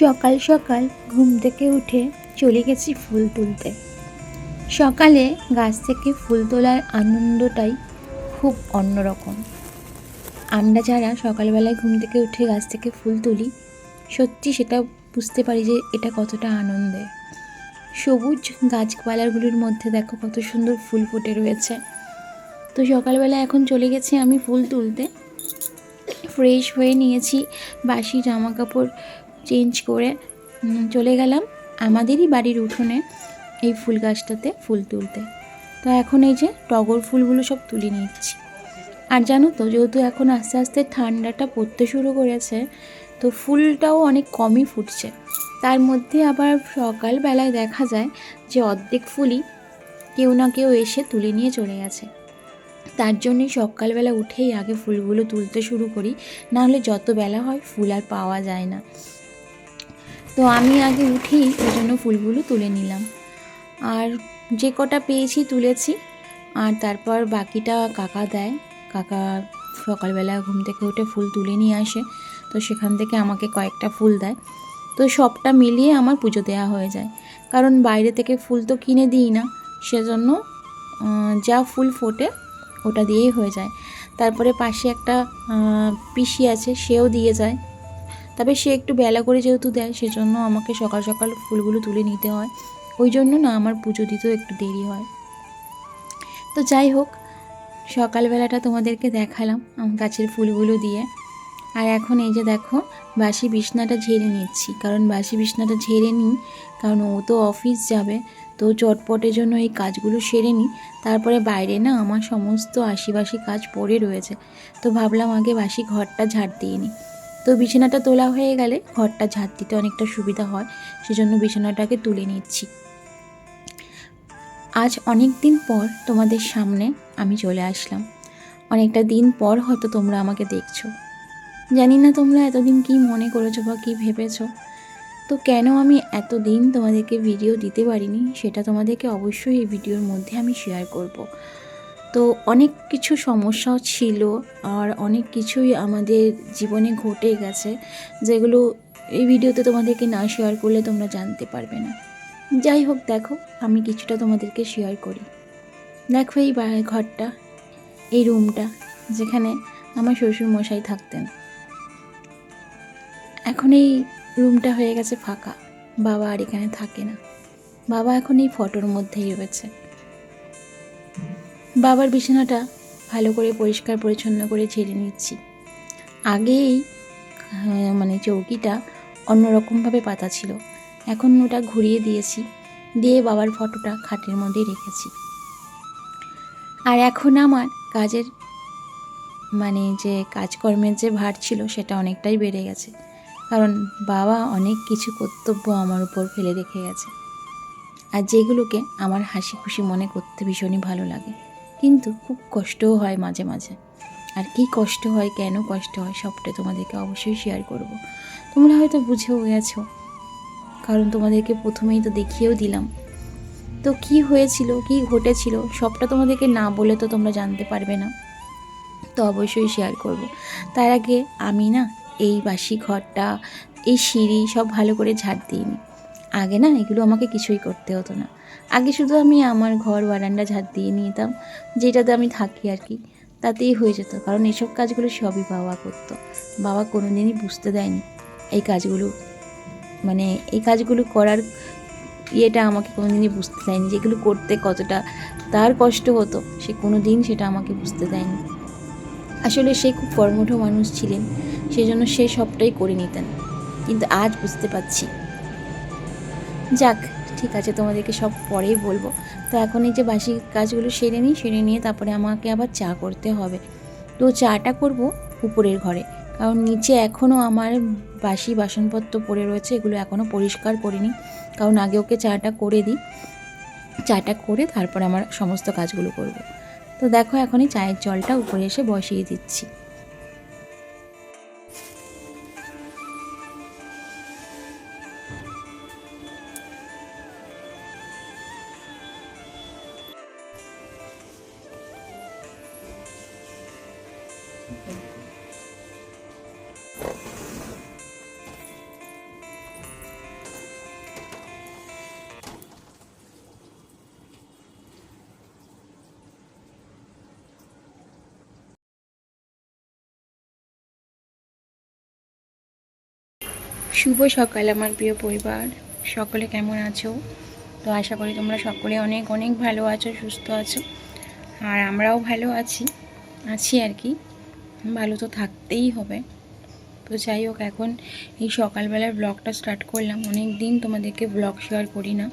সকাল সকাল ঘুম থেকে উঠে চলে গেছি ফুল তুলতে। সকালে গাছ থেকে ফুল তোলার আনন্দটাই খুব অন্যরকম। আমরা যারা সকালবেলায় ঘুম থেকে উঠে গাছ থেকে ফুল তুলি, সত্যি সেটা বুঝতে পারি যে এটা কতটা আনন্দে। সবুজ গাছপালাগুলির মধ্যে দেখো কত সুন্দর ফুল ফুটে রয়েছে। তো সকালবেলা এখন চলে গেছি আমি ফুল তুলতে। ফ্রেশ হয়ে নিয়েছি বাসি জামা কাপড় চেঞ্জ করে চলে গেলাম আমাদেরই বাড়ির উঠোনে এই ফুল গাছটাতে ফুল তুলতে। তো এখন এই যে টগর ফুলগুলো সব তুলে নিচ্ছি। আর জানো তো, যেহেতু এখন আস্তে আস্তে ঠান্ডাটা পড়তে শুরু করেছে, তো ফুলটাও অনেক কমই ফুটছে। তার মধ্যে আবার সকালবেলায় দেখা যায় যে অর্ধেক ফুলই কেউ না কেউ এসে তুলে নিয়ে চলে গেছে। তার জন্যই সকালবেলা উঠেই আগে ফুলগুলো তুলতে শুরু করি, নাহলে যত বেলা হয় ফুল আর পাওয়া যায় না। তো আমি আগে উঠেই ওই জন্য ফুলগুলো তুলে নিলাম। আর যে কটা পেয়েছি তুলেছি, আর তারপর বাকিটা কাকা দেয়। কাকা সকালবেলা ঘুম থেকে উঠে ফুল তুলে নিয়ে আসে, তো সেখান থেকে আমাকে কয়েকটা ফুল দেয়। তো সবটা মিলিয়ে আমার পুজো দেওয়া হয়ে যায়। কারণ বাইরে থেকে ফুল তো কিনে দিই না, সেজন্য যা ফুল ফোটে ওটা দিয়েই হয়ে যায়। তারপরে পাশে একটা পিসি আছে, সেও দিয়ে যায়। তবে সে একটু বেলা করে যেহেতু দেয়, সেজন্য আমাকে সকাল সকাল ফুলগুলো তুলে নিতে হয়। ওই জন্য না আমার পুজো দিতেও একটু দেরি হয়। তো যাই হোক, সকালবেলাটা তোমাদেরকে দেখালাম আমার গাছের ফুলগুলো দিয়ে। আর এখন এই যে দেখো বাসি বিছনাটা ঝেড়ে নিচ্ছি। কারণ বাসি বিছনাটা ঝেড়ে নিই, কারণ ও তো অফিস যাবে। তো চটপটের জন্য এই কাজগুলো সেরে নিই। তারপরে বাইরে না আমার সমস্ত আশিবাসি কাজ পড়ে রয়েছে। তো ভাবলাম আগে বাসি ঘরটা ঝাড় দিয়ে নিই। তো বিছানাটা তোলা হয়ে গেলে ঘরটা ঝাড় দিতে অনেকটা সুবিধা হয়, সেজন্য বিছানাটাকে তুলে নিচ্ছি। আজ অনেক দিন পর তোমাদের সামনে আমি চলে আসলাম। অনেকটা দিন পর হয়তো তোমরা আমাকে দেখছ। জানি না তোমরা এতদিন কি মনে করেছ বা কী ভেবেছো। তো কেন আমি এতদিন তোমাদেরকে ভিডিও দিতে পারিনি, সেটা তোমাদেরকে অবশ্যই এই ভিডিওর মধ্যে আমি শেয়ার করব। তো অনেক কিছু সমস্যাও ছিল আর অনেক কিছুই আমাদের জীবনে ঘটে গেছে, যেগুলো এই ভিডিওতে তোমাদেরকে না শেয়ার করলে তোমরা জানতে পারবে না। যাই হোক, দেখো, আমি কিছুটা তোমাদেরকে শেয়ার করি। দেখো এই ঘরটা, এই রুমটা যেখানে আমার শ্বশুর মশাই থাকতেন। এখন এই রুমটা হয়ে গেছে ফাঁকা, বাবা আর এখানে থাকে না। বাবা এখন এই ফটোর মধ্যেই রয়েছে। বাবার বিছানাটা ভালো করে পরিষ্কার পরিচ্ছন্ন করে ঝেড়ে নিচ্ছি। আগেই আহ, মানে চৌকিটা অন্যরকমভাবে পাতা ছিল। এখন ওটা ঘুরিয়ে দিয়েছি দিয়ে বাবার ফটোটা খাটের মধ্যে রেখেছি। আর এখন আমার কাজের মানে যে কাজকর্মের যে ভার ছিল সেটা অনেকটাই বেড়ে গেছে। কারণ বাবা অনেক কিছু কর্তব্য আমার উপর ফেলে রেখে গেছে। আর যেগুলোকে আমার হাসি খুশি মনে করতে ভীষণই ভালো লাগে। কিন্তু খুব কষ্টও হয় মাঝে মাঝে। আর কি কষ্ট হয়, কেন কষ্ট হয়, সবটা তোমাদেরকে অবশ্যই শেয়ার করব। তোমরা হয়তো বুঝেও গেছো, কারণ তোমাদেরকে প্রথমেই তো দেখিয়েও দিলাম। তো কি হয়েছিল, কি ঘটেছিল, সবটা তোমাদেরকে না বলে তো তোমরা জানতে পারবে না। তো অবশ্যই শেয়ার করব। তার আগে আমি না এই বাসি ঘরটা, এই সিঁড়ি সব ভালো করে ঝাড় দিইনি। আগে না এগুলো আমাকে কিছুই করতে হতো না। আগে শুধু আমি আমার ঘর বারান্দা ঝাড় দিয়ে নিতাম, যেটাতে আমি থাকি আর কি। তাতেই হয়ে যেত, কারণ এসব কাজগুলো সবই বাবা করতো। বাবা কোনোদিনই বুঝতে দেয়নি এই কাজগুলো মানে এই কাজগুলো করার ইয়েটা আমাকে কোনোদিনই বুঝতে দেয়নি যেগুলো করতে কতটা তার কষ্ট হতো, সে কোনো দিন সেটা আমাকে বুঝতে দেয়নি। আসলে সে খুব কর্মঠ মানুষ ছিলেন, সেজন্য সে সবটাই করে নিতেন, কিন্তু আজ বুঝতে পারছি। যাক ঠিক আছে, তোমাদেরকে সব পরেই বলব। তো এখন এই যে বাসি কাজগুলো সেরে নিই, সেরে নিয়ে তারপরে আমাকে আবার চা করতে হবে। তো চাটা করব উপরের ঘরে, কারণ নিচে এখনও আমার বাসি বাসনপত্র পড়ে রয়েছে, এগুলো এখনও পরিষ্কার করিনি। কারণ আগে ওকে চাটা করে দিই, চাটা করে তারপর আমার সমস্ত কাজগুলো করব। তো দেখো, এখনই চায়ের জলটা উপরে এসে বসিয়ে দিচ্ছি। শুভ সকাল আমার প্রিয় পরিবার। সকলে কেমন আছো? তো আশা করি তোমরা সকলে অনেক অনেক ভালো আছো, সুস্থ আছো। আর আমরাও ভালো আছি আছি আর কি। ভালো তো থাকতেই হবে। তো যাই হোক, এখন এই সকালবেলার ব্লগটা স্টার্ট করলাম। অনেক দিন তোমাদেরকে ব্লগ শেয়ার করি না।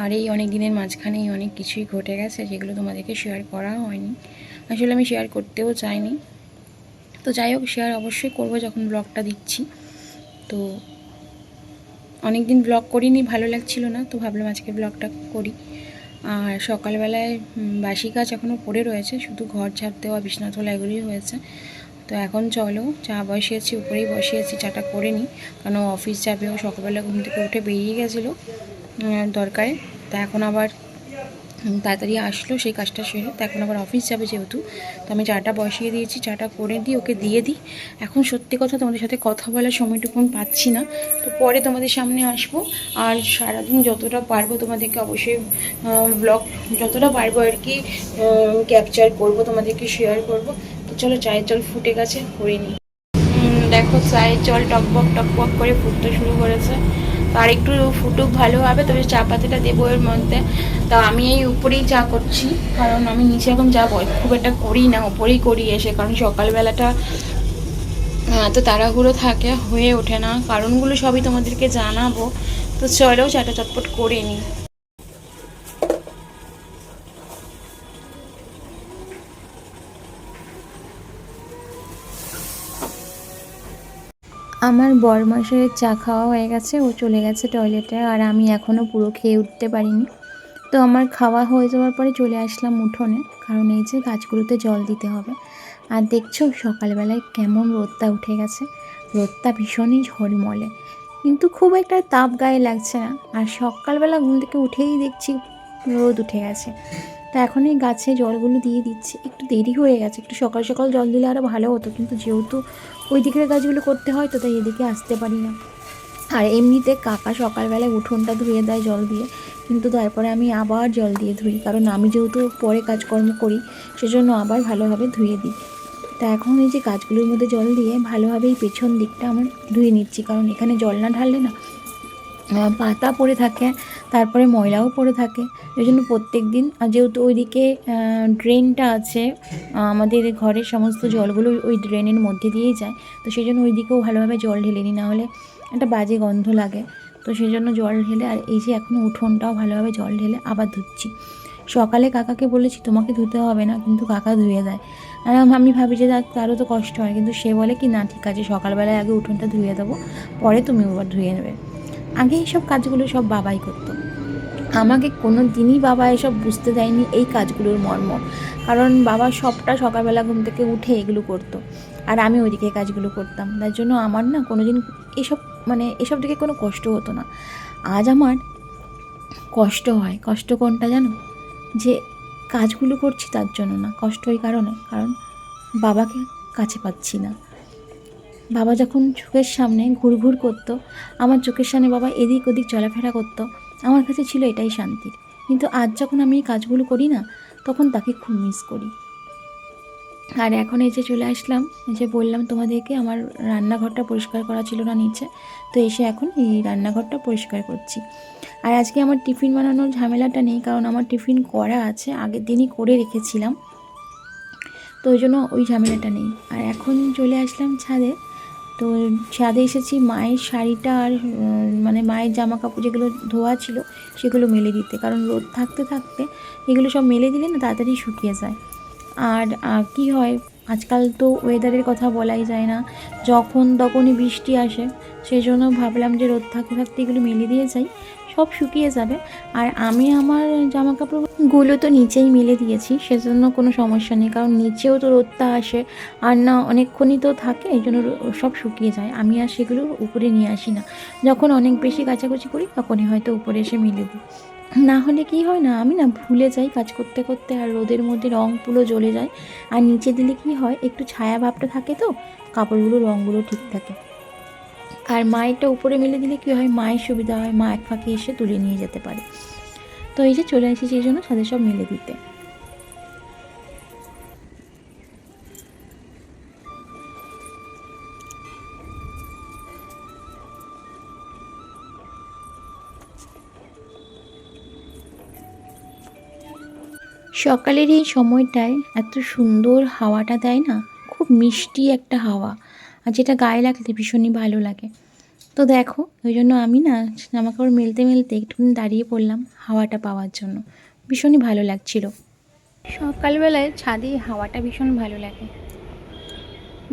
আর এই অনেক দিনের মাঝখানেই অনেক কিছুই ঘটে গেছে যেগুলো তোমাদেরকে শেয়ার করা হয়নি। আসলে আমি শেয়ার করতেও চাইনি। তো যাই হোক শেয়ার অবশ্যই করব যখন ব্লগটা দিচ্ছি। তো অনেক দিন ব্লগ করিনি, ভালো লাগছিল না, তো ভাবলাম আজকে ব্লগটা করি। আর সকালবেলায় বাসি কাজ এখনও পড়ে রয়েছে, শুধু ঘর ঝাড় দেওয়া বিছনা তোলা এগুলোই হয়েছে। তো এখন চলো, চা বসিয়েছি, উপরেই বসিয়েছি, চাটা করে নিই, কারণ অফিস যাবে, ও সকালবেলা ঘুম থেকে উঠে বেরিয়ে গেছিল দরকারে। তা এখন আবার তাড়াতাড়ি আসলো, সেই কাজটা সেরে। তো এখন আবার অফিস যাবে যেহেতু, তো আমি চাটা বসিয়ে দিয়েছি, চাটা করে দিই, ওকে দিয়ে দিই। এখন সত্যি কথা তোমাদের সাথে কথা বলার সময়টুকু পাচ্ছি না। তো পরে তোমাদের সামনে আসব। আর সারাদিন যতটা পারব তোমাদেরকে অবশ্যই ব্লগ যতটা পারব আর কি ক্যাপচার করব, তোমাদেরকে শেয়ার করব। তো চলো চায়ের জল ফুটে গেছে, করে নিই। দেখো চায়ের জল টকবক টকবক করে ফুটতে শুরু করেছে। আর একটু ফুটুক হবে, তবে চা পাতিটা দেবো এর মধ্যে। তা আমি এই উপরেই চা করছি, কারণ আমি নিচে এখন যা খুব একটা করি না, উপরেই করি এসে, কারণ সকালবেলাটা এত তাড়াহুড়ো থাকে, হয়ে ওঠে না। কারণগুলো সবই তোমাদেরকে জানাব। তো চলেও চাটা চটপট করে নিই। আমার বরমাসের চা খাওয়া হয়ে গেছে, ও চলে গেছে টয়লেটে আর আমি এখনও পুরো খেয়ে উঠতে পারিনি। তো আমার খাওয়া হয়ে যাওয়ার পরে চলে আসলাম উঠোনে, কারণ এই যে গাছগুলোতে জল দিতে হবে। আর দেখছ, সকালবেলায় কেমন রোদটা উঠে গেছে, রোদটা ভীষণই ঝলমলে। কিন্তু খুব একটা তাপ গায়ে লাগছে না, আর সকালবেলা ঘুম থেকে উঠেই দেখছি রোদ উঠে গেছে। তা এখন এই গাছে জলগুলো দিয়ে দিচ্ছি। একটু দেরি হয়ে গেছে, একটু সকাল সকাল জল দিলে আরও ভালো হতো। কিন্তু যেহেতু ওই দিকের গাছগুলো করতে হয়, তো তাই এদিকে আসতে পারি না। আর এমনিতে কাকা সকালবেলায় উঠোনটা ধুয়ে দেয় জল দিয়ে, কিন্তু তারপরে আমি আবার জল দিয়ে ধুই। কারণ আমি যেহেতু পরে কাজকর্ম করি, সেজন্য আবার ভালোভাবে ধুয়ে দিই। তা এখন এই যে গাছগুলোর মধ্যে জল দিয়ে ভালোভাবে এই পেছন দিকটা আমার ধুয়ে নিচ্ছি। কারণ এখানে জল না ঢাললে না পাতা পড়ে থাকে, তারপরে ময়লাও পড়ে থাকে। ওই জন্য প্রত্যেক দিন, আর যেহেতু ওইদিকে ড্রেনটা আছে আমাদের ঘরের সমস্ত জলগুলো ওই ড্রেনের মধ্যে দিয়েই যায়। তো সেই জন্য ওই দিকেও ভালোভাবে জল ঢেলে নিই, নাহলে একটা বাজে গন্ধ লাগে। তো সেই জন্য জল ঢেলে, আর এই যে এখন উঠোনটাও ভালোভাবে জল ঢেলে আবার ধুচ্ছি। সকালে কাকাকে বলেছি, তোমাকে ধুতে হবে না, কিন্তু কাকা ধুয়ে দেয়। আর আমি ভাবি যে তারও তো কষ্ট হয়। কিন্তু সে বলে কি, না, ঠিক আছে, সকালবেলায় আগে উঠোনটা ধুয়ে দেবো, পরে তুমি আবার ধুয়ে নেবে। আগে এইসব কাজগুলো সব বাবাই করতো। আমাকে কোনো দিনই বাবা এসব বুঝতে দেয়নি এই কাজগুলোর মর্ম। কারণ বাবা সবটা সকালবেলা ঘুম থেকে উঠে এগুলো করতো। আর আমি ওইদিকে কাজগুলো করতাম। তার জন্য আমার না কোনো দিন এসব মানে এসব দিকে কোনো কষ্ট হতো না। আজ আমার কষ্ট হয়। কষ্ট কোনটা জানো? যে কাজগুলো করছি তার জন্য না। কষ্ট ওই কারণে। কারণ বাবাকে কাছে পাচ্ছি না। বাবা যখন চোখের সামনে ঘুরঘুর করতো, আমার চোখের সামনে বাবা এদিক ওদিক চলাফেরা করতো, আমার কাছে ছিল এটাই শান্তির কিন্তু আজ যখন আমি এই কাজগুলো করি না, তখন তাকে খুব মিস করি। আর এখন এই যে চলে আসলাম, এই যে বললাম তোমাদেরকে আমার রান্নাঘরটা পরিষ্কার করা ছিল না নিচে, তো এসে এখন এই রান্নাঘরটা পরিষ্কার করছি। আর আজকে আমার টিফিন বানানোর ঝামেলাটা নেই, কারণ আমার টিফিন করা আছে, আগের দিনই করে রেখেছিলাম। তো ওই জন্য ওই ঝামেলাটা নেই। আর এখন চলে আসলাম ছাদে। তো ছাদে এসেছি, মায়ের শাড়িটা আর মানে মায়ের জামা কাপড় যেগুলো ধোয়া ছিল সেগুলো মেলে দিতে। কারণ রোদ থাকতে থাকতে এগুলো সব মেলে দিলে না তাড়াতাড়ি শুকিয়ে যায়। আর কি হয়, আজকাল তো ওয়েদারের কথা বলাই যায় না। যখন তখনই বৃষ্টি আসে সেই জন্য ভাবলাম যে রোদ থাকতে থাকতে এগুলো মেলে দিয়ে যাই। সব শুকিয়ে যাবে। আর আমি আমার জামা কাপড়গুলো তো নিচেই মেলে দিয়েছি, সেজন্য কোনো সমস্যা নেই। কারণ নিচেও তো রোদটা আসে, আর না অনেকক্ষণই তো থাকে, এই জন্য সব শুকিয়ে যায়। আমি আর সেগুলো উপরে নিয়ে আসি না। যখন অনেক বেশি কাচাকুচি করি, তখনই হয়তো উপরে এসে মেলে দিই। না হলে কি হয় না, আমি না ভুলে যাই কাজ করতে করতে, আর রোদের মধ্যে রং জ্বলে যায়। আর নিচে দিলে কি হয়, একটু ছায়া ভাবটা থাকে তো কাপড়গুলো রঙগুলো ঠিক থাকে। আর মায়েরটা উপরে মেলে দিলে কী হয়? মায়ের সুবিধা হয়, মা এক ফাঁকে এসে তুলে নিয়ে যেতে পারে। তো এই যে চলে এসেছি এই জন্য সাথে সব মেলে দিতে। সকালের এই সময়টায় এত সুন্দর হাওয়াটা দেয় না? খুব মিষ্টি একটা হাওয়া। আর যেটা গায়ে লাগলে ভীষণই ভালো লাগে। তো দেখো, ওই জন্য আমি না জামা কাপড় মেলতে মেলতে একটুখানি দাঁড়িয়ে পড়লাম হাওয়াটা পাওয়ার জন্য। ভীষণই ভালো লাগছিল। সকালবেলায় ছাদে হাওয়াটা ভীষণ ভালো লাগে।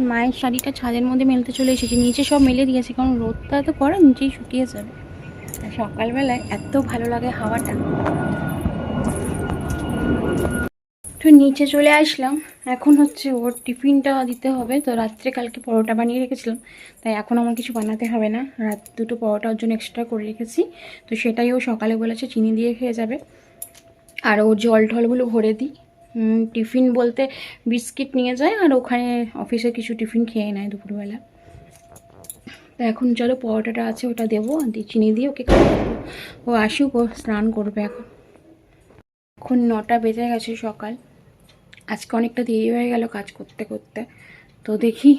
মায়ের শাড়িটা ছাদের মধ্যে মেলতে চলে এসেছে, নিচে সব মেলে দিয়েছে, কারণ রোদটা তো পরে নিচেই শুকিয়ে যাবে। সকালবেলায় এত ভালো লাগে হাওয়াটা। তো নিচে চলে আসলাম। এখন হচ্ছে ওর টিফিনটা দিতে হবে। তো রাত্রে কালকে পরোটা বানিয়ে রেখেছিলাম। তাই এখন আমার কিছু বানাতে হবে না। রাত দুটো পরোটা ওর জন্য এক্সট্রা করে রেখেছি। তো সেটাই ও সকালে বলেছে চিনি দিয়ে খেয়ে যাবে। আর ও জল টলগুলো ভরে দিই। টিফিন বলতে বিস্কিট নিয়ে যায় আর ওখানে অফিসে কিছু টিফিন খেয়ে নেয় দুপুরবেলা। তো এখন চলো পরোটাটা আছে ওটা দেবো চিনি দিয়ে ওকে ও আসুক, ও স্নান করবে এখন। এখন নটা বেজে গেছে সকাল। আজকে অনেকটা দেরি হয়ে গেল কাজ করতে করতে। তো দেখি,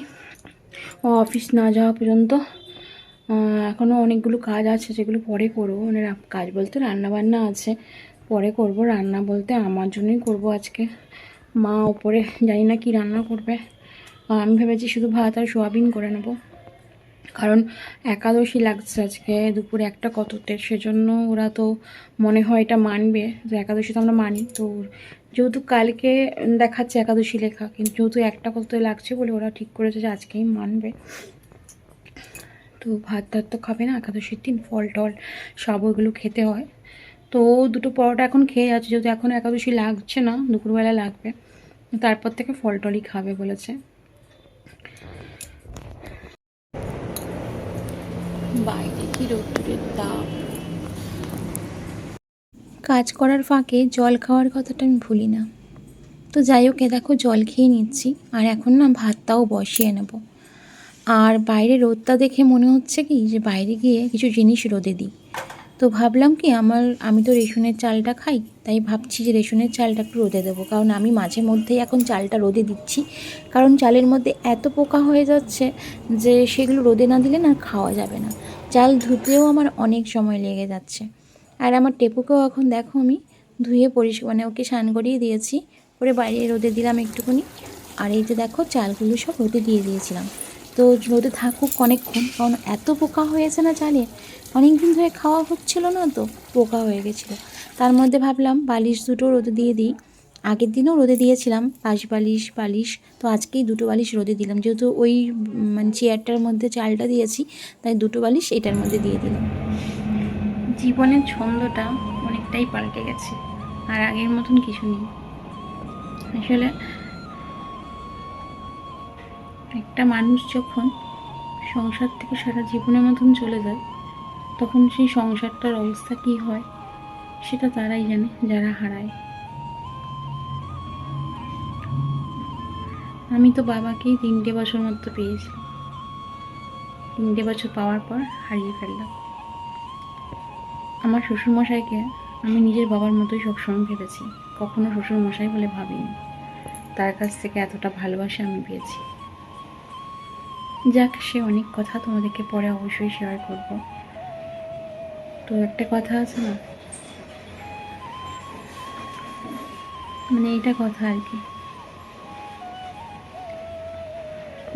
ও অফিস না যাওয়া পর্যন্ত এখনও অনেকগুলো কাজ আছে যেগুলো পরে করব। মানে কাজ বলতে রান্না বান্না আছে, পরে করব। রান্না বলতে আমার জন্যই করব আজকে। মা ওপরে জানি না কি রান্না করবে। আমি ভেবেছি শুধু ভাত আর সোয়াবিন করে নেব। কারণ একাদশী লাগছে আজকে, দুপুরে একটা কততে। সেজন্য ওরা তো মনে হয় এটা মানবে। যে একাদশী তো আমরা মানি, তো যেহেতু কালকে দেখাচ্ছে একাদশী লেখা, কিন্তু যেহেতু একটা কততে লাগছে বলে ওরা ঠিক করেছে যে আজকেই মানবে। তো ভাত টাত তো খাবে না, একাদশীর দিন, ফল টল সব ওইগুলো খেতে হয়। তো দুটো পরোটা এখন খেয়ে যাচ্ছে, যেহেতু এখন একাদশী লাগছে না, দুপুরবেলা লাগবে। তারপর থেকে ফল টলই খাবে বলেছে। বাইরে কি রোদ্দুরের তাপ? কাজ করার ফাঁকে জল খাওয়ার কথাটা আমি ভুলি না। তো যাই হোক, এ দেখো জল খেয়ে নিচ্ছি, আর এখন না ভাতটাও বসিয়ে নেব। আর বাইরে রোদটা দেখে মনে হচ্ছে কি, যে বাইরে গিয়ে কিছু জিনিস রোদে দিই। তো ভাবলাম কি, আমার, আমি তো রেশনের চালটা খাই, তাই ভাবছি যে রেশনের চালটা একটু রোদে দেবো। কারণ আমি মাঝে মধ্যেই এখন চালটা রোদে দিচ্ছি। কারণ চালের মধ্যে এত পোকা হয়ে যাচ্ছে যে সেগুলো রোদে না দিলে না খাওয়া যাবে না। চাল ধুতেও আমার অনেক সময় লেগে যাচ্ছে। আর আমার টেপুকেও এখন দেখো আমি ধুয়ে পরিষ্কার মানে ওকে স্নান করিয়ে দিয়েছি। করে বাইরে রোদে দিলাম একটুখানি। আর এই যে দেখো চালগুলো সব রোদে দিয়ে দিয়েছিলাম। তো রোদে থাকুক অনেকক্ষণ, কারণ এত পোকা হয়েছে না চালে? অনেক দিন ধরে খাওয়া হচ্ছিল না তো, পোকা হয়ে গেছিল। তার মধ্যে ভাবলাম বালিশ দুটো রোদে দিয়ে দিই। আগের দিনও রোদে দিয়েছিলাম, পাশ বালিশ বালিশ। তো আজকেই দুটো বালিশ রোদে দিলাম। যেহেতু ওই মানে চেয়ারটার মধ্যে চালটা দিয়েছি, তাই দুটো বালিশ এটার মধ্যে দিয়ে দিলাম। জীবনের ছন্দটা অনেকটাই পাল্টে গেছে, আর আগের মতন কিছু নেই। আসলে একটা মানুষ যখন সংসার থেকে সারা জীবনের মতন চলে যায়, তখন সেই সংসারটার অবস্থা কী হয়, সেটা তারাই জানে, যারা হারায়। আমি তো বাবাকেই তিনটে বছর মতো পেয়েছিলাম তিনটে বছর পাওয়ার পর হারিয়ে ফেললাম। আমার শ্বশুরমশাইকে আমি নিজের বাবার মতোই সবসময় ভেবেছি। কখনো শ্বশুরমশাই বলে ভাবিনি। তার কাছ থেকে এতটা ভালোবাসা আমি পেয়েছি। যাক, সে অনেক কথা তোমাদেরকে পরে অবশ্যই শেয়ার করব। তো একটা কথা আছে না? মানে এটা কথা আর কি।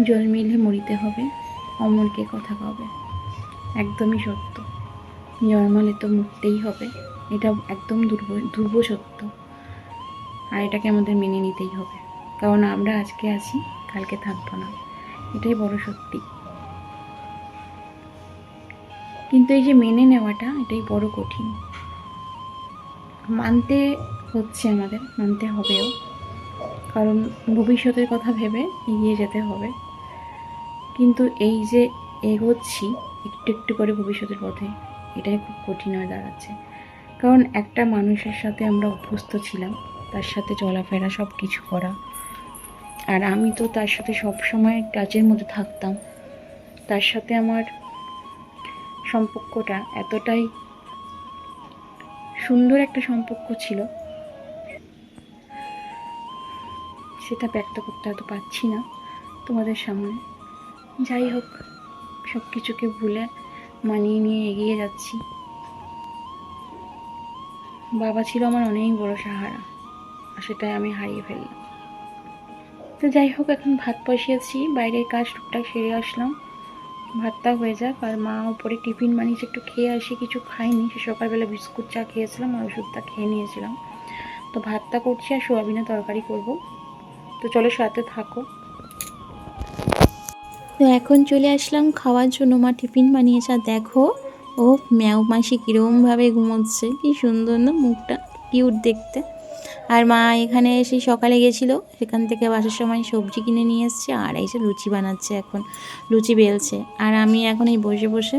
জল মিলে মরিতে হবে, অমরকে কথা কবে? একদমই সত্য। জন্মালে তো মরতেই হবে। এটা একদম দুর্ব দুর্ব সত্য। আর এটাকে আমাদের মেনে নিতেই হবে। কারণ আমরা আজকে আছি, কালকে থাকব না। এটাই বড় সত্যি। কিন্তু এই যে মেনে নেওয়াটা, এটাই বড় কঠিন। মানতে হচ্ছে আমাদের, মানতে হবেও। কারণ ভবিষ্যতের কথা ভেবে এগিয়ে যেতে হবে। কিন্তু এই যে এগোচ্ছি, একটু একটু করে ভবিষ্যতের পথে। এটাই খুব কঠিন হয়ে দাঁড়াচ্ছে। কারণ একটা মানুষের সাথে আমরা অভ্যস্ত ছিলাম, তার সাথে চলাফেরা সব কিছু করা। আর আমি তো তার সাথে সব সময় টাচের মধ্যে থাকতাম। তার সাথে আমার সম্পর্কটা এতটাই সুন্দর একটা সম্পর্ক ছিল, সেটা ব্যক্ত করতে হয়তো পারছি না তোমাদের সামনে। যাই হোক সব কিছুকে ভুলে মানিয়ে নিয়ে এগিয়ে যাচ্ছি। বাবা ছিল আমার অনেক বড় সাহারা, আর সেটাই আমি হারিয়ে ফেললাম। তো যাই হোক, এখন ভাত বসিয়েছি, বাইরের কাজ টুকটাক সেরে আসলাম। ভাতটা হয়ে যাক, আর মা উপরে টিফিন বানিয়েছে, একটু খেয়ে আসি, কিছু খাইনি। সে সকালবেলা বিস্কুট চা খেয়েছিলাম, আর ওষুধটা খেয়ে নিয়েছিলাম। তো ভাতটা করছি, আর সোয়াবিনের তরকারি করব। তো চলো সাথে থাকো। তো এখন চলে আসলাম খাওয়ার জন্য। মা টিফিন বানিয়েছে আর দেখো, ও ম্যাও মাসি কীরকমভাবে ঘুমোচ্ছে, কি সুন্দর না মুখটা, কিউট দেখতে। আর মা এখানে এসে সকালে গেছিল, সেখান থেকে বাসার সময় সবজি কিনে নিয়ে এসছে আর এসে লুচি বানাচ্ছে এখন, লুচি বেলছে। আর আমি এখন এই বসে বসে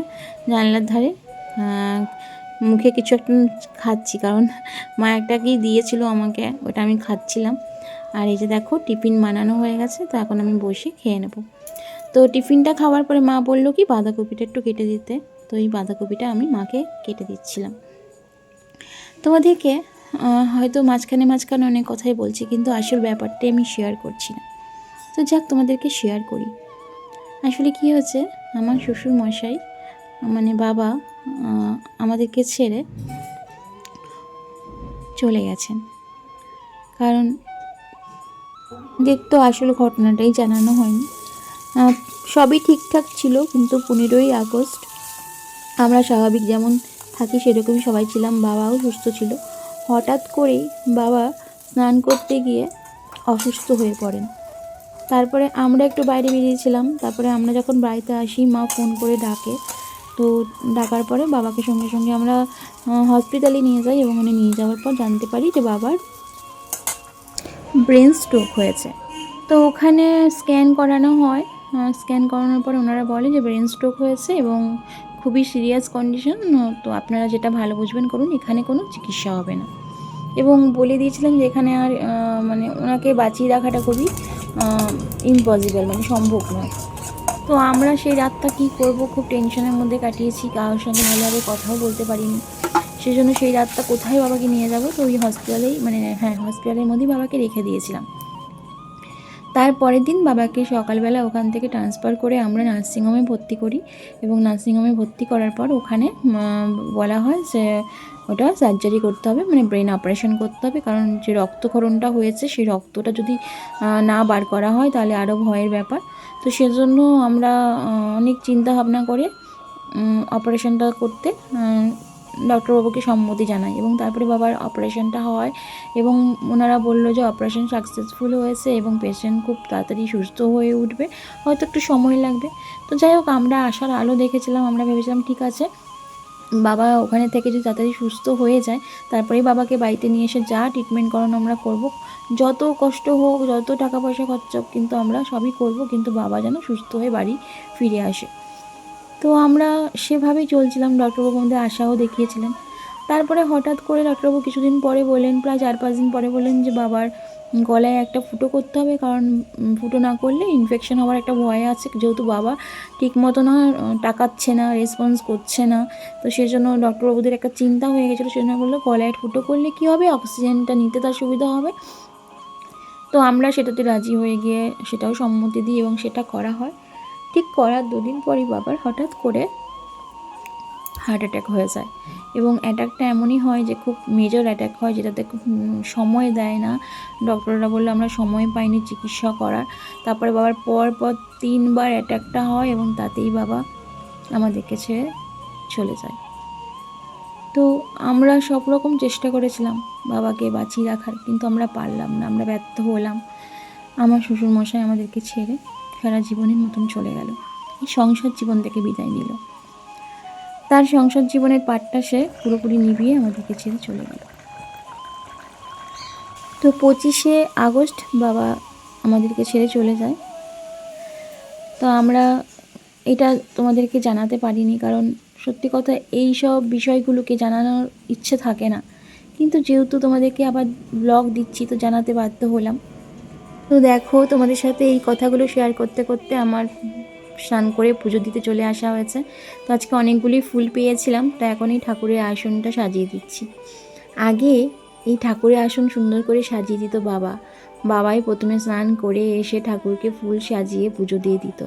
জানলার ধারে মুখে কিছু একটা খাচ্ছি, কারণ মা একটা কি দিয়েছিল আমাকে, ওটা আমি খাচ্ছিলাম। আর এই যে দেখো, টিফিন বানানো হয়ে গেছে, তো এখন আমি বসে খেয়ে নেব। তো টিফিনটা খাওয়ার পরে মা বলল কি, বাঁধাকপিটা একটু কেটে দিতে। তো এই বাঁধাকপিটা আমি মাকে কেটে দিচ্ছিলাম। তোমাদেরকে হয়তো মাঝখানে মাঝখানে অনেক কথাই বলছি, কিন্তু আসল ব্যাপারটাই আমি শেয়ার করছি না। তো যাক, তোমাদেরকে শেয়ার করি। আসলে কি হয়েছে, আমার শ্বশুর মশাই মানে বাবা আমাদেরকে ছেড়ে চলে গেছেন। কারণ দেখতো আসলে ঘটনাটাই জানানো হয়নি। সবই ঠিকঠাক ছিল, কিন্তু পনেরোই আগস্ট আমরা স্বাভাবিক যেমন থাকি সেরকমই সবাই ছিলাম, বাবাও সুস্থ ছিল। হঠাৎ করেই বাবা স্নান করতে গিয়ে অসুস্থ হয়ে পড়েন। তারপরে আমরা একটু বাইরে বেরিয়েছিলাম, তারপরে আমরা যখন বাড়িতে আসি, মা ফোন করে ডাকে। তো ডাকার পরে বাবাকে সঙ্গে সঙ্গে আমরা হসপিটালে নিয়ে যাই এবং ওখানে নিয়ে যাওয়ার পর জানতে পারি যে বাবার ব্রেন স্ট্রোক হয়েছে। তো ওখানে স্ক্যান করানো হয় স্ক্যান করানোর পরে ওনারা বলে যে ব্রেন স্ট্রোক হয়েছে এবং খুবই সিরিয়াস কন্ডিশন তো আপনারা যেটা ভালো বুঝবেন করুন, এখানে কোনো চিকিৎসা হবে না। এবং বলে দিয়েছিলাম যে এখানে আর মানে ওনাকে বাঁচিয়ে রাখাটা খুবই ইম্পসিবল মানে সম্ভব নয়। তো আমরা সেই রাতটা কী করব, খুব টেনশনের মধ্যে কাটিয়েছি, কারোর সঙ্গে ভালোভাবে কথাও বলতে পারিনি। সেই জন্য সেই রাতটা কোথায় বাবাকে নিয়ে যাব, তো ওই হসপিটালেই মানে হ্যাঁ হসপিটালের মধ্যেই বাবাকে রেখে দিয়েছিলাম। তারপরের দিন বাবাকে সকালবেলা ওখান থেকে ট্রান্সফার করে আমরা নার্সিংহোমে ভর্তি করি এবং নার্সিংহোমে ভর্তি করার পর ওখানে বলা হয় যে ওটা সার্জারি করতে হবে মানে ব্রেন অপারেশন করতে হবে। কারণ যে রক্তক্ষরণটা হয়েছে, সেই রক্তটা যদি না বার করা হয় তাহলে আরও ভয়ের ব্যাপার। তো সেজন্য আমরা অনেক চিন্তা ভাবনা করে অপারেশনটা করতে ডক্টরবাবুকে সম্মতি জানাই এবং তারপরে বাবার অপারেশনটা হয় এবং ওনারা বলল যে অপারেশন সাকসেসফুল হয়েছে এবং পেশেন্ট খুব তাড়াতাড়ি সুস্থ হয়ে উঠবে, হয়তো একটু সময় লাগবে। তো যাই হোক, আমরা আসার আলো দেখেছিলাম, আমরা ভেবেছিলাম ঠিক আছে, বাবা ওখানে থেকে যদি তাড়াতাড়ি সুস্থ হয়ে যায়, তারপরেই বাবাকে বাড়িতে নিয়ে এসে যা ট্রিটমেন্ট করানো আমরা করব, যত কষ্ট হোক, যত টাকা পয়সা খরচ হোক, কিন্তু আমরা সবই করব, কিন্তু বাবা যেন সুস্থ হয়ে বাড়ি ফিরে আসে। তো আমরা সেভাবেই চলছিলাম ডক্টরবাবু আমাদের আশাও দেখিয়েছিলেন। তারপরে হঠাৎ করে ডক্টরবাবু কিছুদিন পরে বললেন, প্রায় চার পাঁচ দিন পরে বললেন যে, বাবার গলায় একটা ফুটো করতে হবে, কারণ ফুটো না করলে ইনফেকশন হওয়ার একটা ভয় আছে। যেহেতু বাবা ঠিক মতো না টাকাচ্ছে না রেসপন্স করছে না। তো সেজন্য ডক্টরবাবুদের একটা চিন্তা হয়ে গেছিল, সেজন্য বলল, গলায় ফুটো করলে কী হবে? অক্সিজেনটা নিতে তার সুবিধা হবে? তো আমরা সেটাতে রাজি হয়ে গিয়ে সেটাও সম্মতি দিই এবং সেটা করা হয়। ঠিক করার দুদিন পরই বাবার হঠাৎ করে হার্ট অ্যাটাক হয়ে যায়। এবং অ্যাটাকটা এমনই হয় যে খুব মেজর অ্যাটাক হয় যেটাতে সময় দেয় না। ডক্টররা বলল, আমরা সময় পাইনি চিকিৎসা করার। তারপরে বাবার পর পর তিনবার অ্যাটাকটা হয় এবং তাতেই বাবা আমাদেরকে ছেড়ে চলে যায়। তো আমরা সব রকম চেষ্টা করেছিলাম বাবাকে বাঁচিয়ে রাখার, কিন্তু আমরা পারলাম না। আমরা ব্যর্থ হলাম। আমার শ্বশুরমশাই আমাদেরকে ছেড়ে সারা জীবনের মতন চলে গেল। এই সংসার জীবন থেকে বিদায় নিল। তার সংসার জীবনের পাটটা সে পুরোপুরি নিভিয়ে আমাদেরকে ছেড়ে চলে গেল। তো পঁচিশে আগস্ট বাবা আমাদেরকে ছেড়ে চলে যায়। তো আমরা এটা তোমাদেরকে জানাতে পারিনি কারণ সত্যি কথা এই সব বিষয়গুলোকে জানানোর ইচ্ছে থাকে না। কিন্তু যেহেতু তোমাদেরকে আবার ব্লগ দিচ্ছি, তো জানাতে বাধ্য হলাম। তো দেখো, তোমাদের সাথে এই কথাগুলো শেয়ার করতে করতে আমার স্নান করে পুজো দিতে চলে আসা হয়েছে। তো আজকে অনেকগুলি ফুল পেয়েছিলাম, তো এখন এই ঠাকুরের আসনটা সাজিয়ে দিচ্ছি। আগে এই ঠাকুরের আসন সুন্দর করে সাজিয়ে দিত বাবা। বাবাই প্রথমে স্নান করে এসে ঠাকুরকে ফুল সাজিয়ে পুজো দিয়ে দিত।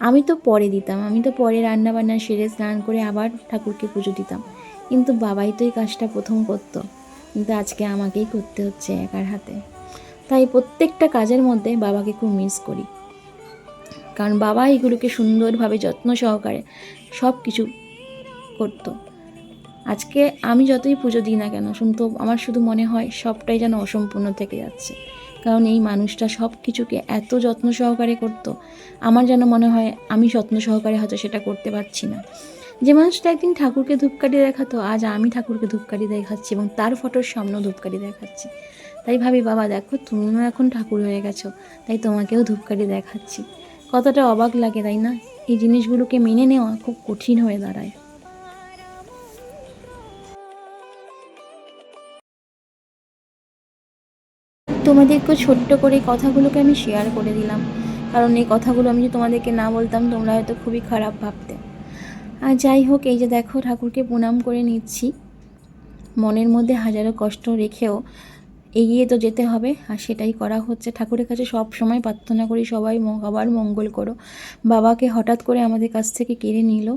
আমি তো পরে দিতাম, আমি তো পরে রান্না বান্না সেরে স্নান করে আবার ঠাকুরকে পুজো দিতাম। কিন্তু বাবাই তো এই কাজটা প্রথম করতো। কিন্তু আজকে আমাকেই করতে হচ্ছে একার হাতে। তাই প্রত্যেকটা কাজের মধ্যে বাবাকে খুব মিস করি। কারণ বাবা এগুলোকে সুন্দরভাবে যত্ন সহকারে সব কিছু করতো। আজকে আমি যতই পুজো দিই না কেন, শুনতো, আমার শুধু মনে হয় সবটাই যেন অসম্পূর্ণ থেকে যাচ্ছে। কারণ এই মানুষটা সব কিছুকে এত যত্ন সহকারে করতো, আমার যেন মনে হয় আমি যত্ন সহকারে হয়তো সেটা করতে পারছি না। যে মানুষটা একদিন ঠাকুরকে ধূপকাঠি দেখাতো, আজ আমি ঠাকুরকে ধূপকাঠি দেখাচ্ছি এবং তার ফটোর সামনেও ধূপকাঠি দেখাচ্ছি। তাই ভাবি, বাবা, দেখো, তুমিও এখন ঠাকুর হয়ে গেছো, তাই তোমাকেও ধূপকাঠি দেখাচ্ছি। কতটা অবাক লাগে, তাই না? এই জিনিসগুলোকে মেনে নেওয়া খুব কঠিন হয়ে দাঁড়ায়। তোমাদেরকে ছোট্ট করে কথাগুলোকে আমি শেয়ার করে দিলাম। কারণ এই কথাগুলো আমি যদি তোমাদেরকে না বলতাম, তোমরা হয়তো খুবই খারাপ ভাবতে। আর যাই হোক, এই যে দেখো, ঠাকুরকে প্রণাম করে নিচ্ছি। মনের মধ্যে হাজারো কষ্ট রেখেও এগিয়ে তো যেতে হবে, আর সেটাই করা হচ্ছে। ঠাকুরের কাছে সব সময় প্রার্থনা করি, সবাই সবার মঙ্গল করো। বাবাকে হঠাৎ করে আমাদের কাছ থেকে কেড়ে নিল।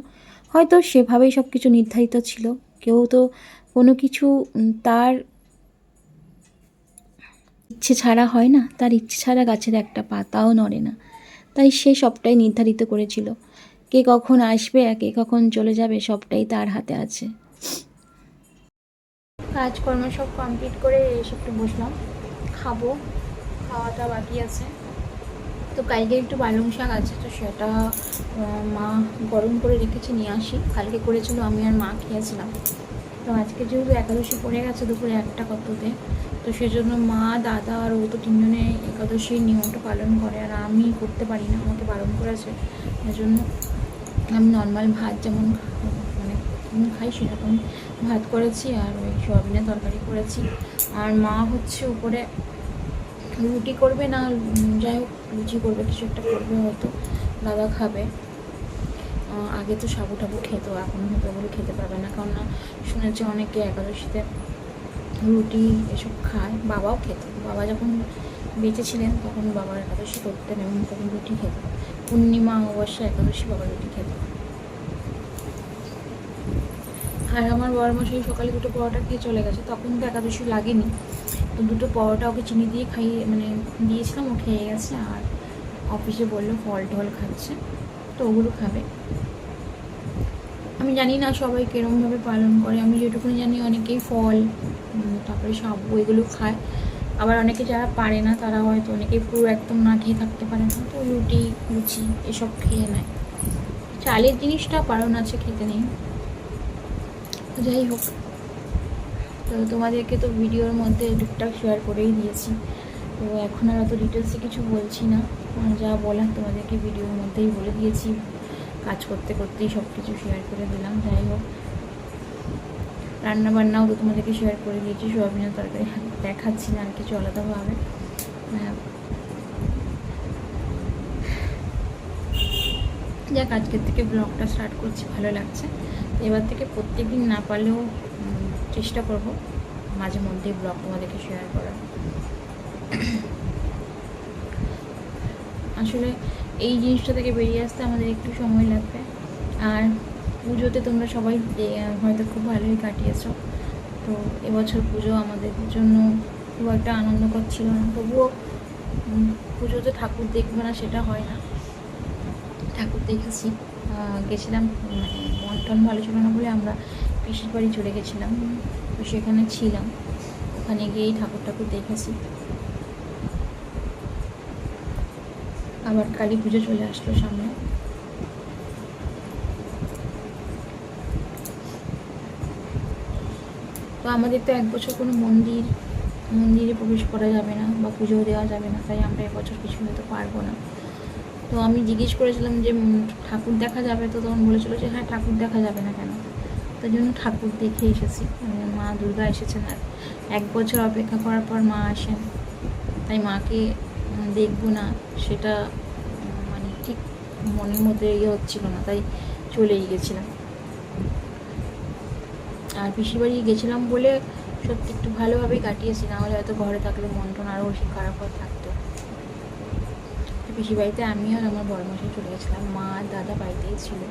হয়তো সেভাবেই সব কিছু নির্ধারিত ছিল। কেউ তো কোনো কিছু তার ইচ্ছে ছাড়া হয় না। তার ইচ্ছে ছাড়া গাছের একটা পাতাও নড়ে না। তাই সে সবটাই নির্ধারিত করেছিল। কে কখন আসবে আর কে কখন চলে যাবে সবটাই তার হাতে আছে। কাজকর্ম সব কমপ্লিট করে এসে একটু বসলাম। খাব, খাওয়াটা বাকি আছে। তো কালকে একটু পালং শাক আছে, তো সেটা মা গরম করে রেখেছে, নিয়ে আসি। কালকে করেছিল, আমি আর মা খেয়েছিলাম। তো আজকে যেহেতু একাদশী পড়ে গেছে দুপুরে একটা কততে, তো সেজন্য মা, দাদা আর ও তো তিনজনে একাদশীর নিয়মটা পালন করে, আর আমি করতে পারি না, আমাকে বারণ করেছে। জন্য আমি নর্মাল ভাত যেমন মানে খাই, সেরকম ভাত করেছি আর ওই সোয়াবিনের তরকারি করেছি। আর মা হচ্ছে উপরে রুটি করবে না যাই হোক লুচি করবে, কিছু একটা করবে হয়তো, দাদা খাবে। আগে তো সাবু টাবু খেত, এখন হয়তো ওগুলো খেতে পারবে না কারণ না শুনেছি অনেকে একাদশীতে রুটি এসব খায়, বাবাও খেত। বাবা যখন বেঁচে ছিলেন, তখন বাবার একাদশী করতেন এবং তখন রুটি খেত। পূর্ণিমা অমাবস্যা একাদশী বাবা রুটি খেত। আর আমার বড় মশাই সকালে দুটো পরোটা খেয়ে চলে গেছে, তখন তো একাদশী লাগেনি। তো দুটো পরোটা ওকে চিনি দিয়ে খাইয়ে মানে দিয়েছিলাম, ও খেয়ে গেছে আর অফিসে বলল ফল টল খাচ্ছে, তো ওগুলো খাবে। আমি জানি না সবাই কিরমভাবে পালন করে, আমি যেটুকুনি জানি অনেকেই ফল তারপরে সাবু এগুলো খায়। আবার অনেকে যারা পারে না, তারা হয়তো অনেকে পুরো একদম না খেয়ে থাকতে পারে না, তো রুটি, লুচি এসব খেয়ে নেয়। চালের জিনিসটা পারণ আছে খেতে নেই। যাই হোক তো তোমাদেরকে তো ভিডিওর মধ্যে টুকটাক শেয়ার করেই দিয়েছি। তো এখন আর অত ডিটেলসে কিছু বলছি না। যা বলার তোমাদেরকে ভিডিওর মধ্যেই বলে দিয়েছি। কাজ করতে করতেই সব কিছু শেয়ার করে দিলাম যাই হোক। রান্না বান্নাও তো তোমাদেরকে শেয়ার করে দিয়েছি সোয়াবিনের তরকারি দেখাচ্ছি না আর কিছু আলাদাভাবে। আহ, যাক আজকের থেকে ব্লগটা স্টার্ট করছি ভালো লাগছে। এবার থেকে প্রত্যেক দিন না পারলেও চেষ্টা করব মাঝে মধ্যে ব্লগ তোমাদেরকে শেয়ার করার। আসলে এই জিনিসটা থেকে বেরিয়ে আসতে আমাদের একটু সময় লাগবে। আর পুজোতে তোমরা সবাই হয়তো খুব ভালোই কাটিয়েছো। তো এবছর পুজো আমাদের জন্য খুব একটা আনন্দকর ছিল না। তবুও পুজোতে ঠাকুর দেখবে না সেটা হয় না। ঠাকুর দেখেছি। গেছিলাম মানে মন ভালো ছিল না বলে আমরা পিসির বাড়ি চলে গেছিলাম। তো সেখানে ছিলাম। ওখানে গিয়েই ঠাকুর ঠাকুর দেখেছি। আবার কালী পুজো চলে আসলো সামনে। তো আমাদের তো এক বছর কোনো মন্দির, মন্দিরে প্রবেশ করা যাবে না বা পুজো দেওয়া যাবে না, তাই আমরা এবছর কিছু হতে পারব না। তো আমি জিজ্ঞেস করেছিলাম যে ঠাকুর দেখা যাবে? তো তখন বলেছিল যে হ্যাঁ ঠাকুর দেখা যাবে না কেন? তাই জন্য ঠাকুর দেখে এসেছি। মানে মা দুর্গা এসেছেন আর এক বছর অপেক্ষা করার পর মা আসেন। তাই মাকে দেখব না, সেটা মানে ঠিক মনের মধ্যে ইয়ে হচ্ছিল না, তাই চলেই গেছিলাম। আর বাড়ি গেছিলাম বলে সত্যি একটু ভালোভাবেই কাটিয়েছি, না হলে হয়তো ঘরে থাকলে মন টন আরও বেশি খারাপ হয়ে থাকতো। বাড়িতে আমি আর আমার বড় মাসে চলে গেছিলাম। মা আর দাদা বাড়িতেই ছিল।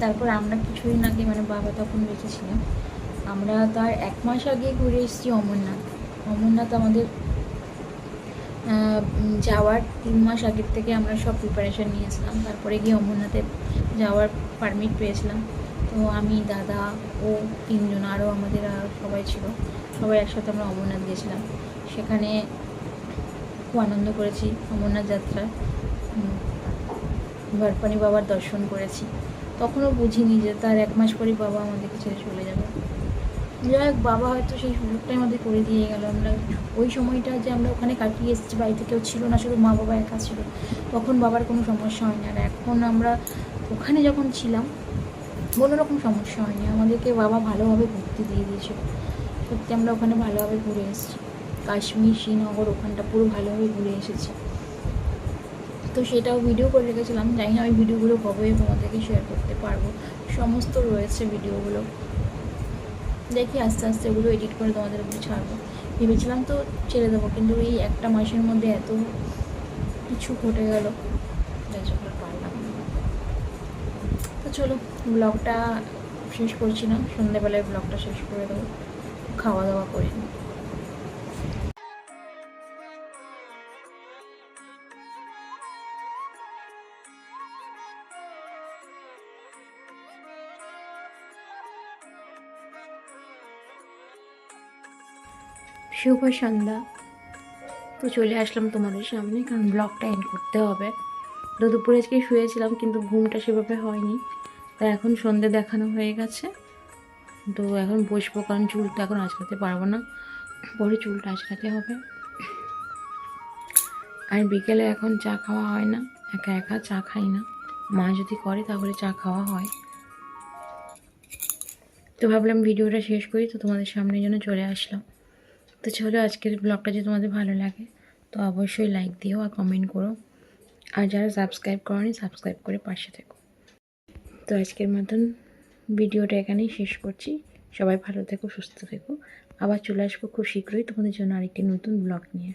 তারপর আমরা কিছুদিন আগে মানে বাবা তখন বেঁচে ছিলাম আমরা তার এক মাস আগে ঘুরে এসেছি অমরনাথ। অমরনাথ আমাদের যাওয়ার তিন মাস আগের থেকে আমরা সব প্রিপারেশন নিয়েছিলাম। তারপরে গিয়ে অমরনাথে যাওয়ার পারমিট পেয়েছিলাম। তো আমি, দাদা, ও তিনজন, আরও আমাদের সবাই ছিল। সবাই একসাথে আমরা অমরনাথ গেছিলাম। সেখানে খুব আনন্দ করেছি অমরনাথ যাত্রায়। উম, বাবার দর্শন করেছি। তখনও বুঝিনি যে তার এক মাস পরেই বাবা আমাদেরকে ছেড়ে চলে যাবে। যাই হোক বাবা হয়তো সেই সুযোগটাই আমাদের করে দিয়ে গেল। আমরা ওই সময়টা যে আমরা ওখানে কাটিয়ে এসেছি বাড়িতে কেউ ছিল না শুধু মা বাবা একা ছিল তখন বাবার কোনো সমস্যা হয়নি। আর এখন আমরা ওখানে যখন ছিলাম কোনো রকম সমস্যা হয়নি। আমাদেরকে বাবা ভালোভাবে ঘুরতে দিয়ে দিয়েছিল। সত্যি আমরা ওখানে ভালোভাবে ঘুরে এসেছি। কাশ্মীর, শ্রীনগর, ওখানটা পুরো ভালোভাবে ঘুরে এসেছি। তো সেটাও ভিডিও করে রেখেছিলাম। জানি না ওই ভিডিওগুলো কবে তোমাদেরকে শেয়ার করতে পারব। সমস্ত রয়েছে ভিডিওগুলো দেখি আস্তে আস্তে ওগুলো এডিট করে তোমাদের উপরে ছাড়বো। ভেবেছিলাম তো ছেড়ে দেবো, কিন্তু এই একটা মাসের মধ্যে এত কিছু ঘটে গেল। জন্য পারলাম। তো চলো ব্লগটা শেষ করছি না। সন্ধ্যেবেলায় ব্লগটা শেষ করে দেবো। খাওয়া দাওয়া করে নিই। শুভ সন্ধ্যা তো চলে আসলাম তোমাদের সামনে, কারণ ব্লগটা এন্ড করতে হবে। তো দুপুরে আজকে শুয়েছিলাম, কিন্তু ঘুমটা সেভাবে হয়নি। তা এখন সন্ধে দেখানো হয়ে গেছে। তো এখন বসবো, কারণ চুলটা এখন আঁচড়াতে পারব না। পরে চুলটা আঁচড়াতে হবে। আর বিকেলে এখন চা খাওয়া হয় না, একা একা চা খাই না। মা যদি করে, তাহলে চা খাওয়া হয়। তো ভাবলাম ভিডিওটা শেষ করি, তো তোমাদের সামনে যেন চলে আসলাম। তো চলো আজকের ব্লগটা যদি তোমাদের ভালো লাগে, তো অবশ্যই লাইক দিও আর কমেন্ট করো। আর যারা সাবস্ক্রাইব করনি সাবস্ক্রাইব করে পাশে থেকো। তো আজকের মতন ভিডিওটা এখানেই শেষ করছি। সবাই ভালো থেকো, সুস্থ থেকো। আবার চলে আসব খুব শীঘ্রই তোমাদের জন্য আরেকটি নতুন ব্লগ নিয়ে।